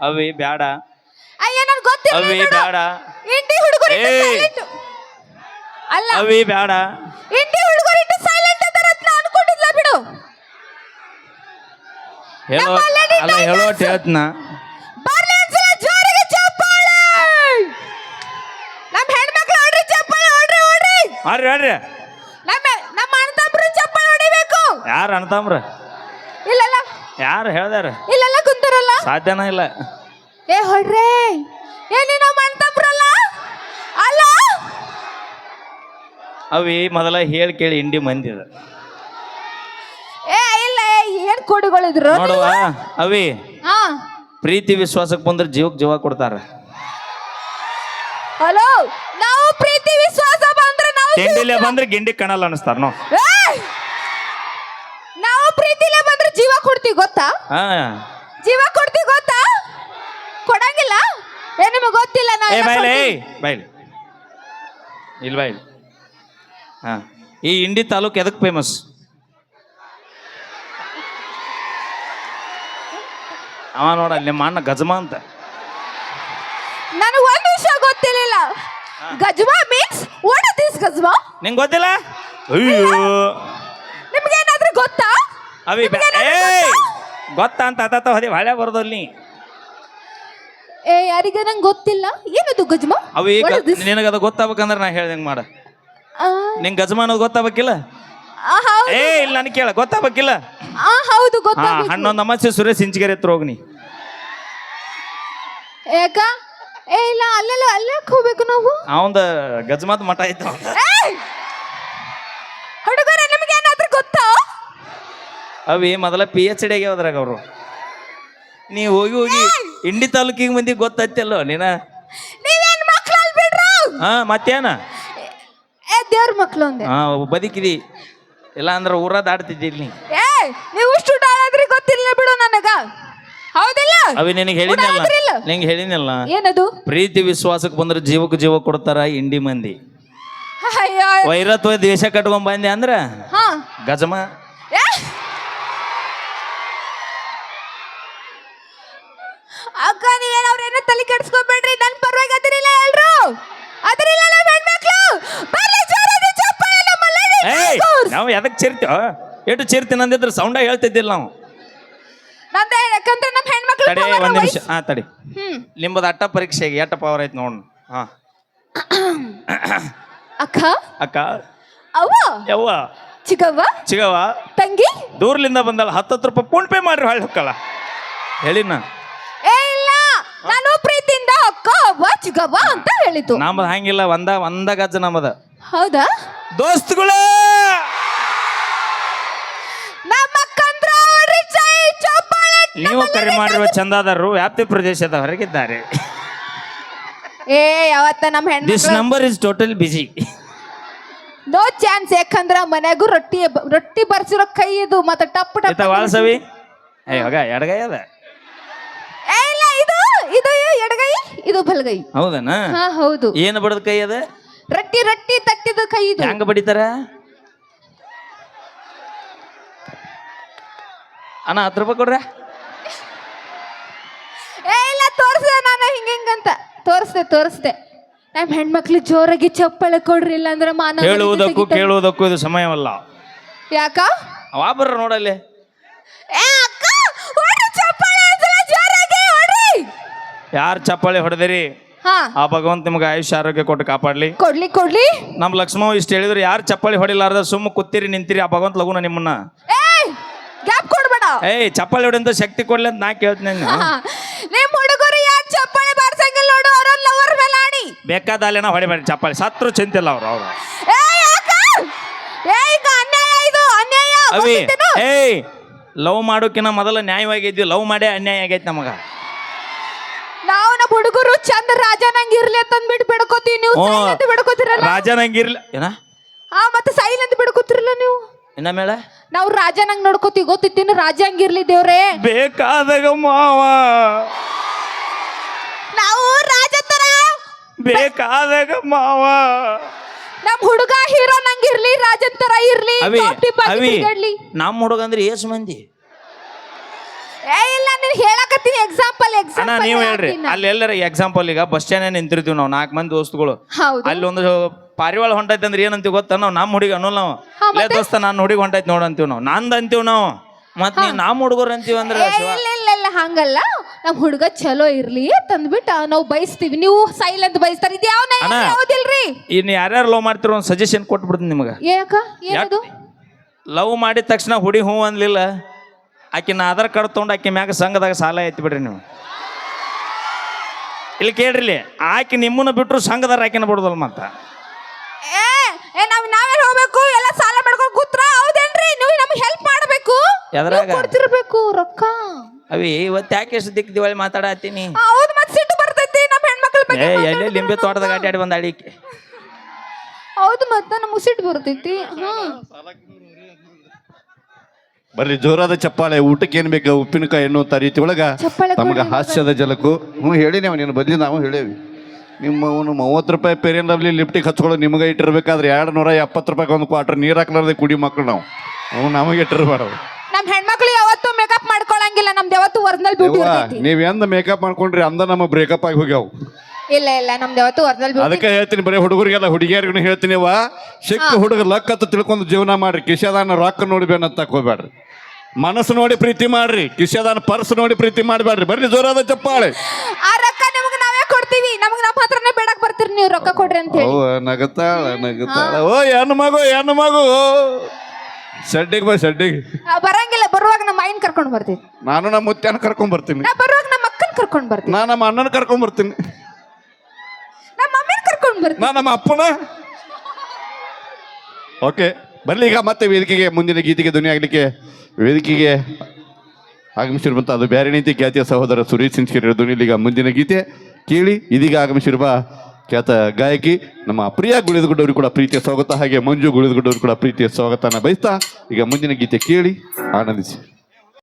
ಅವಿ ಬ್ಯಾಡ. ಅಯ್ಯ ನನ್ ಗೊತ್ತಿಲ್ಲ ಅವಿ ಬೇಡ ಇಂಡಿ ಹುಡುಗರು ಏಯ್. ಅಲ್ಲ. ಅವಿ ಬ್ಯಾಡ. ಇಂಡಿ ಹುಡುಗರು ಇಟ್ಟು ಸೈಲೆಂಟ್ ಅಂತ ಅನ್ಕೊಂಡಿದ್ಲ ಬಿಡು. ಹೇಳೋ ನಮ್ಮ ಅಲ್ಲ ಹೇಳೋಟ್ ಹೇಳ್ತನ. ಬರ್ಲಿ ಒಂದ್ಸಲ ಜೋರಿಗೆ ಚಪ್ಪಾಳೆ. ನಮ್ ಹೆಣ್ಮಕ್ಳು ಹೊಡ್ರಿ ಚಪ್ಪಾಳೆ ಹೊಡ್ರಿ ಹೊಡ್ರಿ ನಮ್ಮ ನಮ್ಮ ಅಣ್ಣತಮ್ಮರು ಚಪ್ಪಾಳೆ ಹೊಡಿಬೇಕು. ಯಾರು ಅಣ್ತಾಮ್ರ ಇಲ್ಲಲ್ಲ ಯಾರು ಹೇಳ್ದಾರ? ಇಲ್ಲೆಲ್ಲ ಕುಂತಾರಲ್ಲ? ಸಾಧ್ಯನ ಇಲ್ಲ. ಏ ಹೊಡ್ರೆ ಏನಿ ಅಣ್ಣತಮ್ಮರಲ್ಲ ಅಲ್ಲ? ಅವಿ ಮೊದಲ ಹೇಳಿ ಕೇಳಿ ಇಂಡಿ ಮಂದಿ ಅದ ಏ ಇಲ್ಲ ಏ, ಏನ್ ಕೊಡುಗಳಿದ್ರು ನೋಡುವ ಅವಿ ಹಾ. ಪ್ರೀತಿ ವಿಶ್ವಾಸಕ್ಕೆ ಬಂದ್ರೆ ಜೀವಕ್ಕೆ ಜೀವ ಕೊಡ್ತಾರ. ಹಲೋ ನಾವು ಪ್ರೀತಿ ವಿಶ್ವಾಸ ಬಂದ್ರೆ ನಾವು ತಿಂಡಿಲೆ ಬಂದ್ರೆ ಗಿಂಡಿ ಕಣಲ್ಲ ಅನಿಸ್ತಾರ ನೋ! ನಾವು ಪ್ರೀತಿಲೇ ಬಂದ್ರೆ ಜೀವ ಕೊಡ್ತೀವಿ ಗೊತ್ತಾ? ಹಾ. ಜೀವ ಕೊಡ್ತೀವಿ ಗೊತ್ತಾ? ಕೊಡಂಗಿಲ್ಲ? ಏ ನಿಮಗೆ ಗೊತ್ತಿಲ್ಲ ಏ ಬಾಯ್ಲೆ ಏಯ್. ಬಾಯ್ಲಿ ಇಲ್ಲಿ ಬಾಯ್ಲಿ ಹಾ. ಈ ಇಂಡಿ ತಾಲೂಕ್ ಎದಕ್ಕೆ ಫೇಮಸ್ ಅವ ನೋಡ ನಿಮ್ಮ ಅಣ್ಣ ಗಜಮ ಅಂತ. ನನಗೆ ಒಂದು ವಿಷಯ ಗೊತ್ತಿರಲಿಲ್ಲ. ಗಜ್ಮಾ ಮೀನ್ಸ್ ವಾಟ್ ಇಸ್ ದಿಸ್ ಗಜ್ವಾ ನಿಂಗೆ ಗೊತ್ತಿಲ್ಲ? ಅಯ್ಯೋ. ನಿಮ್ಗೆ ಏನಾದ್ರೂ ಗೊತ್ತಾ? ಅವಿ ನಿಮ್ಗೇನಾದ್ರೂ ಗೊತ್ತಾ? ಅಂತ ಅತ್ತ ಹೊದೆ ಹಳೆ ಬರೋದಲ್ಲಿ. ಏ ಯಾರಿಗ ನಂಗೆ ಗೊತ್ತಿಲ್ಲ? ಏನದು ಗಜ್ಮ? ಅವಿ? ನಿನಗದ ಗೊತ್ತಾಗ್ಬೇಕಂದ್ರೆ ನಾ ಹೇಳ್ದಂಗೆ ಮಾಡ. ನಿಂಗೆ ಗಜ್ಮ ಅನ್ನೋದು ಗೊತ್ತಾಗ್ಬೇಕಿಲ್ಲ? ಏ ಇಲ್ಲ ನನ್ ಕೇಳ ಗೊತ್ತಾಗ್ಬೇಕಿಲ್ಲ? ಆ ಹೌದು ಗೊತ್ತಾಗಬೇಕು. ಹನ್ನೊಂದು ಅಮಾಸೆ ಸುರೇಶ್ ಇಂಚಿಗೆರೆ ಹತ್ರ ಹೋಗ್ನಿ. ಯಾಕ ಏ ಇಲ್ಲ ಅಲ್ಲೆಲ್ಲ ಅಲ್ಲೇ ಹೋಗ್ಬೇಕು ನಾವು? ಅವಂದ ಗಜ್ಮದ ಮಠ ಐತ ಏಯ್! ಹುಡುಗರೇ ನಿಮ್ಗೆ ಏನಾದ್ರೂ ಗೊತ್ತಾ ಅವಿ ಮೊದಲ ಪಿ ಎಚ್ ಡಿ ಆಗ್ಯಾವದ್ರಾಗ ಅವರು. ನೀ ಹೋಗಿ ಹೋಗಿ ಇಂಡಿ ತಾಲೂಕಿಗೆ ಮಂದಿ ಗೊತ್ತತ್ತಲ್ಲೋ ನೀನ? ಹಾ ಮತ್ತೇನ? ದೇವ್ರ ಮಕ್ಳು ಅಂದೆ. ಹಾ ಬದುಕಿದಿ. ಇಲ್ಲ ಅಂದ್ರೆ ಊರ ದಾಡ್ತಿದ್ದಿ ನೀ. ಏ ನೀವು ಇಷ್ಟು ಆದ್ರಿ ಗೊತ್ತಿಲ್ಲ ಬಿಡು ನನಗ. ಹೌದಿಲ್ಲ? ಅವಿ ನಿನಗೆ ಹೇಳಿನಲ್ಲ ಉಡಾದ್ರಿಲ್ಲ? ನಿಂಗೆ ಹೇಳಿನಲ್ಲ ಏನದು? ಪ್ರೀತಿ ವಿಶ್ವಾಸಕ್ಕೆ ಬಂದ್ರೆ ಜೀವಕ್ಕೆ ಜೀವ ಕೊಡ್ತಾರ ಇಂಡಿ ಮಂದಿ. ಅಯ್ಯೋ. ವೈರತ್ವ ದೇಶ ಕಟ್ಕೊಂಡ್ ಬಂದೆ ಅಂದ್ರ? ಹಾ. ಗಜಮ? ಅಕ್ಕ ನೀವೇನ್ ಅವ್ರೇನೋ ತಲೆ ಕೆಡ್ಸ್ಕೊಬೇಡ್ರಿ. ನನ್ ಪರವಾಗಿ ಅದಿರಿಲ್ಲ ಎಲ್ರು. ಅದಿರಿಲ್ಲ ನಮ್ಮ ಹೆಣ್ಮಕ್ಳು. ಬರ್ಲಿ ಜೋರಾಗಿ ಚಪ್ಪಾಳೆ ನಮ್ಮ ladies ಏಯ್ girls. ನಾವು ಎದಕ್ಕೆ ಚೇರ್ತೀವ ಎಷ್ಟು ಚೇರ್ತೀನಿ ಅಂದಿದ್ರೆ ಸೌಂಡ ಹೇಳ್ತಿದ್ದಿಲ್ಲ ನಾವು. ನಂದ ಯಾಕಂದ್ರೆ ನಮ್ಮ ಹೆಣ್ಮಕ್ಳು ತಡಿ power ಒಂದ್ ನಿಮಿಷ. voice. ಹಾ ತಡಿ. ಹ್ಮ್. ನಿಮ್ಮದು ಅಟ್ಟ ಪರೀಕ್ಷೆಗೆ ಎಟ್ಟ ಪವರ್ ಐತಿ ನೋಡ್. ಹಾ. ಅಕ್ಕ? ಅಕ್ಕ. ಅವ್ವ? ಯವ್ವ? ಚಿಕ್ಕವ್ವ ಚಿಗವ್ವ? ತಂಗಿ? ದೂರ್ಲಿಂದ ಬಂದಲ್ಲ ಹತ್ತತ್ತು ರೂಪಾಯಿ ಫೋನ್ ಪೇ ಮಾಡ್ರಿ ಹೊಳ್ಳಿ ಹೊಕ್ಕಳ ಹೇಳಿನ ನಾನು ಪ್ರೀತಿಯಿಂದ ಅಕ್ಕ ಅವ್ವ ಚಿಕ್ಕವ್ವ ಅಂತ ಹೇಳಿತು. ನಮ್ಮದು ಹಂಗಿಲ್ಲ ಒಂದ ಒಂದ ಗಜ್ಜ ನಮ್ಮದ. ಹೌದಾ? ದೋಸ್ತುಗಳ! ನಮ್ಮ ಅಕ್ಕಂದ್ರ ಅವ್ರಿ ಚೈ ನೀವು ಕರೆ ಮಾಡಿರುವ ಚಂದಾದಾರರು ವ್ಯಾಪ್ತಿ ಪ್ರದೇಶದ ಹೊರಗಿದ್ದಾರೆ. ಏ ಯಾವತ್ತ ನಮ್ಮ ದಿಸ್ ಹೆಣ್ಮಕ್ಳು number is total busy no chance ಯಾಕಂದ್ರ ಮನೆಗೂ ರೊಟ್ಟಿ ರೊಟ್ಟಿ ಬರ್ಸಿರೋ ಕೈ ಇದು ಮತ್ತೆ ಟಪ್ ಟಪ್. ಇತ್ತ ವಾಳ್ಸವಿ ಏ ಹೋಗ ಎಡಗೈ ಅದ ಏ ಇಲ್ಲ ಇದು ಇದು ಎಡಗೈ ಇದು ಬಲಗೈ. ಹೌದನ? ಹಾ ಹೌದು. ಏನು ಬಡದ ಕೈ ಅದ? ರಟ್ಟಿ ರಟ್ಟಿ ತಟ್ಟಿದ ಕೈ ಇದು. ಹೆಂಗ ಬಡಿತಾರ? ಅಣ್ಣ ಹತ್ತು ರೂಪಾಯಿ ಕೊಡ್ರ. ಏ ಇಲ್ಲ ತೋರಿಸ್ದೆ ನಾನು ಹಿಂಗ ಹಿಂಗಂತ ತೋರಿಸ್ದೆ ತೋರಿಸ್ದೆ. ನಮ್ಮ ಹೆಣ್ಮಕ್ಳು ಜೋರಾಗಿ ಚಪ್ಪಳೆ ಕೊಡ್ರಿ ಇಲ್ಲ ಅಂದ್ರೆ ಮಾನವ ಹೇಳುವುದಕ್ಕೂ ಕೇಳುವುದಕ್ಕೂ ಇದು ಸಮಯವಲ್ಲ. ಯಾಕ? ಅವ ಬರ್ರ ನೋಡಲ್ಲಿ. ಏ ಅಕ್ಕ ಹೊಡ್ರಿ ಚಪ್ಪಾಳೆ ಒಂದ್ಸಲ ಜೋರಾಗಿ ಹೊಡ್ರಿ ಯಾರು ಚಪ್ಪಾಳಿ ಹೊಡೆದಿರಿ? ಹಾ. ಆ ಭಗವಂತ ನಿಮ್ಗೆ ಆಯುಷ್ಯ ಆರೋಗ್ಯ ಕೊಟ್ಟು ಕಾಪಾಡ್ಲಿ. ಕೊಡ್ಲಿ ಕೊಡ್ಲಿ. ನಮ್ಮ ಲಕ್ಷ್ಮವ್ ಇಷ್ಟು ಹೇಳಿದ್ರು ಯಾರು ಚಪ್ಪಾಳಿ ಹೊಡಿಲಾರ್ದ ಸುಮ್ಮ ಕೂತಿರಿ ನಿಂತಿರಿ ಆ ಭಗವಂತ ಲಗುನ ನಿಮ್ಮನ್ನ. ಏಯ್ ಗ್ಯಾಪ್ ಕೊಡ್ಬೇಡ. ಏಯ್ ಚಪ್ಪಾಳಿ ಹೊಡೆಂತ ಶಕ್ತಿ ಕೊಡ್ಲಿ ಅಂತ ನಾ ಕೇಳ್ತೀನಿ ಹಾ. ನಿಮ್ ಹುಡುಗರು ಯಾಕೆ ಚಪ್ಪಾಳೆ ಬಾರ್ಸಂಗಿಲ್ಲ ನೋಡು ಅವ್ರ ಲವರ್ ಮೇಲೆ ಆಡಿ. ಬೇಕಾದ ಅಲ್ಲೇನ ಹೊಡಿಬೇಡಿ ಚಪ್ಪಾಳಿ. ಸತ್ರು ಚಿಂತಿಲ್ಲ ಅವ್ರು ಅವ್ರು. ಏಯ್ ಯಾಕ? ಅನ್ಯಾಯ ಇದು ಅನ್ಯಾಯ. ಅವಿ ಗೊತ್ತಿತ್ತೇನು? ಏಯ್ ಲವ್ ಮಾಡೋಕಿನ ಮೊದಲು ನ್ಯಾಯವಾಗಿದ್ವಿ ಲವ್ ಮಾಡೇ ಅನ್ಯಾಯ ಆಗೈತೆ ನಮಗ. ನಾವು ನಮ್ಮ ಹುಡುಗರು ಚಂದ ರಾಜನಂಗ್ ಇರ್ಲಿ ಅಂತಂದ್ಬಿಟ್ಟು ಬಿಡ್ಕೋತೀವಿ. ನೀವು ಹ್ಞೂ. ಸೈಲೆಂಟ್ ಬಿಡ್ಕೋತಿರಲ್ಲ? ರಾಜನಂಗಿರ್ಲಿ ಏನ? ಹಾ ಮತ್ತೆ ಅಂತ ಬಿಡ್ಕೋತಿರಲ್ಲ ನೀವು? ಇನ್ನ ಮೇಳ ನಾವು ರಾಜನಂಗ್ ನೋಡ್ಕೋತೀವಿ. ಗೊತ್ತಿತ್ತೀನಿ ರಾಜ ಹಂಗಿರ್ಲಿ ದೇವ್ರೇ. ಬೇಕಾದಾಗ ಮಾವ. ನಾವು ರಾಜ ತರ. ಬೇಕಾದಾಗ ಮಾವ. ನಮ್ ಹುಡುಗ ಹೀರೋ ನಂಗಿರ್ಲಿ ರಾಜನ್ ತರ ಇರ್ಲಿ ಅವಿ top tip ಆಗಿ ಅವಿ ತಿರ್ಗಾಡ್ಲಿ. ನಮ್ಮ ಹುಡುಗ ಅಂದ್ರೆ ಏಸ್ ಮಂದಿ. ಏ ಇಲ್ಲ ನೀನ್ ಹೇಳಕತ್ತೀನಿ. ಎಕ್ಸಾಂಪಲ್ ಅಣ್ಣ ನೀವು ಹೇಳ್ರಿ. ಅಲ್ಲಿ ಎಲ್ಲರ ಎಕ್ಸಾಂಪಲ್ ಈಗ ಬಸ್ ಸ್ಟ್ಯಾಂಡ್ ನಿಂತಿರ್ತೀವಿ ನಾವು ನಾಲ್ಕು ಮಂದಿ ದೋಸ್ತುಗಳು. ಹೌದು. ಅಲ್ಲಿ ಒಂದು ಪಾರಿವಾಳ ಹೊಂಟೈತೆ ಅಂದ್ರೆ ಏನಂತೀವಿ ಗೊತ್ತಾ? ನಾವು ನಮ್ಮ ಹುಡುಗಿ ಅನ್ನೋಲ್ಲ ನಾವು. ಹಾ, ಲೇ ದೋಸ್ತ ನನ್ನ ಹುಡುಗಿ ಹೊಂಟೈತೆ ನೋಡು ಅಂತೀವಿ ನಾವು. ನಂದು ಅಂತೀವಿ ನಾವು. ಮತ್ ನೀವು ನಮ್ಮ ಹುಡುಗರು ಅಂತೀವಿ ಅಂದ್ರೆ ಏ, ಇಲ್ಲ ಇಲ್ಲ ಇಲ್ಲ ಹಂಗಲ್ಲ. ನಮ್ ಹುಡುಗ ಚಲೋ ಇರ್ಲಿ ತಂದ್ಬಿಟ್ಟು ನಾವು ಬಯಸ್ತೀವಿ. ನೀವು ಸೈಲೆಂಟ್ ಬಯಸ್ತಾರ. ಇದು ಯಾವ ಅಣ್ಣ. ಯಾವ್ದಿಲ್ರಿ? ಇನ್ನು ಯಾರ್ಯಾರು ಲವ್ ಮಾಡ್ತಿರೋ ಒಂದು ಸಜೆಷನ್ ಕೊಟ್ಬಿಡ್ತೀನಿ ನಿಮಗೆ. ಏಕ ಏನದು ಲವ್ ಮಾಡಿದ ತಕ್ಷಣ ಹುಡಿ ಹೂ ಅನ್ಲಿಲ್ಲ. ಆಕಿ ನಾ ಆಧಾರ್ ಕಾರ್ಡ್ ತೊಗೊಂಡು ಆಕಿ ಮ್ಯಾಗ ಸಂಘದಾಗ ಸಾಲ ಐತಿ ಬಿಡ್ರಿ ನೀವು. ಇಲ್ಲಿ ಕೇಳ್ರಿ ಇಲ್ಲಿ ಆಕಿ ನಿಮ್ಮನ್ನ ಬಿಟ್ಟರು ಸಂಘದಾರ ಆಕಿನ ಬಿಡುದಲ್ಲ ಮತ್ತ. ಏ ನಾವು ನಾವೇ ನಾವೇನ್ ಹೋಗ್ಬೇಕು? ಎಲ್ಲ ಸಾಲ ಮಾಡ್ಕೊಂಡು ಕೂತ್ರ ಹೌದೇನ್ರಿ? ನೀವು ನಮ್ಗೆ ಹೆಲ್ಪ್ ಮಾಡಬೇಕು? ಎದ್ರಾಗ? ಕೊಡ್ತಿರ್ಬೇಕು ರೊಕ್ಕ. ಅವಿ ಇವತ್ತು ಯಾಕೆ ಎಷ್ಟು ದಿಕ್ ದಿವಾಳಿ ಮಾತಾಡತ್ತೀನಿ? ಹೌದು ಮತ್ತೆ ಸಿಟ್ಟು ಬರ್ತೈತಿ ನಮ್ಮ ಹೆಣ್ಮಕ್ಳ ಬಗ್ಗೆ ಏ ಎಲ್ಲೇ ಲಿಂಬೆ ತೋಟದಾಗ ಆಟಾಡಿ ಬಂದ ಅಡಿಕೆ ಹೌದು ಮತ್ತೆ ನಮ್ಗೆ ಸಿಟ್ಟು ಬರ್ತೈತಿ. ಹ್ಮ್. ಬರ್ರಿ ಜೋರಾದ ಚಪ್ಪಾಳೆ ಊಟಕ್ಕೆ ಏನ್ ಬೇಕು ಉಪ್ಪಿನಕಾಯಿ ಅಂತ ರೀತಿ ಒಳಗ ಚಪ್ಪಾಳೆ ತಮಗ ಕೊಡ್ರಿ ಹಾಸ್ಯದ ಜಲಕು ಹ್ಞೂ ಹೇಳಿನೇವ ನೀನು ಬದ್ಲಿ ನಾವು ಹೇಳೇವಿ. ನಿಮ್ಮ ಅವನು ಮೂವತ್ತು ರೂಪಾಯಿ ಪೇರಿಯನ್ ಅಲ್ಲಿ ಲಿಫ್ಟಿಗೆ ಹಚ್ಕೊಳ್ಳೋ ನಿಮಗೆ ಇಟ್ಟಿರ್ಬೇಕಾದ್ರೆ ಎರಡು ನೂರ ಎಪ್ಪತ್ತು ರೂಪಾಯಿ ಒಂದು ಕ್ವಾಟ್ರ್ ನೀರು ಹಾಕ್ಲಾರ್ದೆ ಕುಡಿ ಮಕ್ಕಳು ನಾವು. ಅವು ನಮಗೆ ಇಟ್ಟಿರ್ಬಾರ್ದು. ನಮ್ಮ ಹೆಣ್ಮಕ್ಳು ಯಾವತ್ತೂ ಮೇಕಪ್ ಮಾಡ್ಕೊಳ್ಳಂಗಿಲ್ಲ ನಮ್ದು ಯಾವತ್ತೂ ಒರಿಜಿನಲ್ ಬ್ಯೂಟಿ ಇರ್ತೈತಿ. ನೀವು ಎಂದ ಮೇಕಪ್ ಮಾಡ್ಕೊಂಡ್ರಿ ಅಂದ ನಮ್ಮ ಬ್ರೇಕಪ್ ಆಗಿ ಹೋಗ್ಯಾವ. ಇಲ್ಲ ಇಲ್ಲ ನಮ್ದು ಯಾವತ್ತು ಬ್ಯೂಟಿ ಅದಕ್ಕೆ ಹೇಳ್ತೀನಿ ಬರೀ ಹುಡುಗರಿಗೆಲ್ಲ ಹುಡುಗಿಯರಿಗೂ ಹೇಳ್ತೀನಿ ಅವ ಸಿಕ್ಕ ಹುಡುಗ ಲಕ್ಕ ಅಂತ ತಿಳ್ಕೊಂಡು ಜೀವನ ಮಾಡ್ರಿ. ಕಿಶದಾನ ರೊಕ್ಕ ನೋಡಿ ಬೇನಂತ ಹೋಗ್ಬೇಡ್ರಿ ಮನಸ್ಸು ನೋಡಿ ಪ್ರೀತಿ ಮಾಡ್ರಿ. ಕಿಶದಾನ ಪರ್ಸ್ ನೋಡಿ ಪ್ರೀತಿ ಮಾಡಬೇಡ್ರಿ. ಬರ್ರಿ ಜೋರಾದ ಚಪ್ಪಾಳೆ. ಆ ರೊಕ್ಕ ನಿಮ್ಗೆ ನಾವೇ ಕೊಡ್ತೀವಿ. ನಮ್ಗೆ ನಮ್ಮ ಹತ್ರನೇ ಬೇಡಕ್ ಬರ್ತೀರಿ ನೀವು ರೊಕ್ಕ ಕೊಡ್ರಿ ಅಂತ ಹೇಳಿ. ಓ ನಗತಾಳ ನಗತಾಳ. ಓ ಹೆಣ್ಣು ಮಗು ಹೆಣ್ಣು ಮಗು. ಶೆಡ್ಡಿಗೆ ಬಾ ಶೆಡ್ಡಿಗೆ ಆ, ಬರಂಗಿಲ್ಲ ಬರುವಾಗ ನಮ್ಮ ಮೈನ್ ಕರ್ಕೊಂಡ್ ಬರ್ತೀವಿ ನಾನು ನಮ್ಮ ಮುತ್ಯಾನ ಕರ್ಕೊಂಡು ಬರ್ತೀನಿ. ನಾ ಬರುವಾಗ ನಮ್ಮ ಅಕ್ಕನ್ ಕರ್ಕೊಂಡು ಬರ್ತೀನಿ. ನಾನು ನಮ್ಮ ಅಣ್ಣನ ಕರ್ಕೊಂಡ್ ಬರ್ತೀನಿ ನಮ್ಮ ಮಮ್ಮಿನ ಕರ್ಕೊಂಡ್ ಬರ್ತೀವಿ ನಾ ನಮ್ಮ ಅಪ್ಪನ? ಓಕೆ ಬರ್ಲಿ ಈಗ ಮತ್ತೆ ವೇದಿಕೆಗೆ ಮುಂದಿನ ಗೀತೆಗೆ ಧ್ವನಿ ಆಗ್ಲಿಕ್ಕೆ ವೇದಿಕೆಗೆ ಆಗಮಿಸಿರುವಂತ ಅದು ಬೇರೆ ನೀತಿ ಖ್ಯಾತಿಯ ಸಹೋದರ ಸುರೇಶ್ ಸಿಂಗ್ಸ್ಕಿರ ಧ್ವನಿ ಈಗ ಮುಂದಿನ ಗೀತೆ ಕೇಳಿ, ಇದೀಗ ಆಗಮಿಸಿರುವ ಖ್ಯಾತ ಗಾಯಕಿ, ನಮ್ಮ ಪ್ರಿಯ ಗುಳಿದುಗುಡ್ಡವರು ಕೂಡ ಪ್ರೀತಿಯ ಸ್ವಾಗತ, ಹಾಗೆ ಮಂಜು ಗುಳಿದುಗುಡ್ಡವರು ಕೂಡ ಪ್ರೀತಿಯ ಸ್ವಾಗತನ ಬಯಸ್ತಾ ಈಗ ಮುಂದಿನ ಗೀತೆ ಕೇಳಿ ಆನಂದಿಸಿ.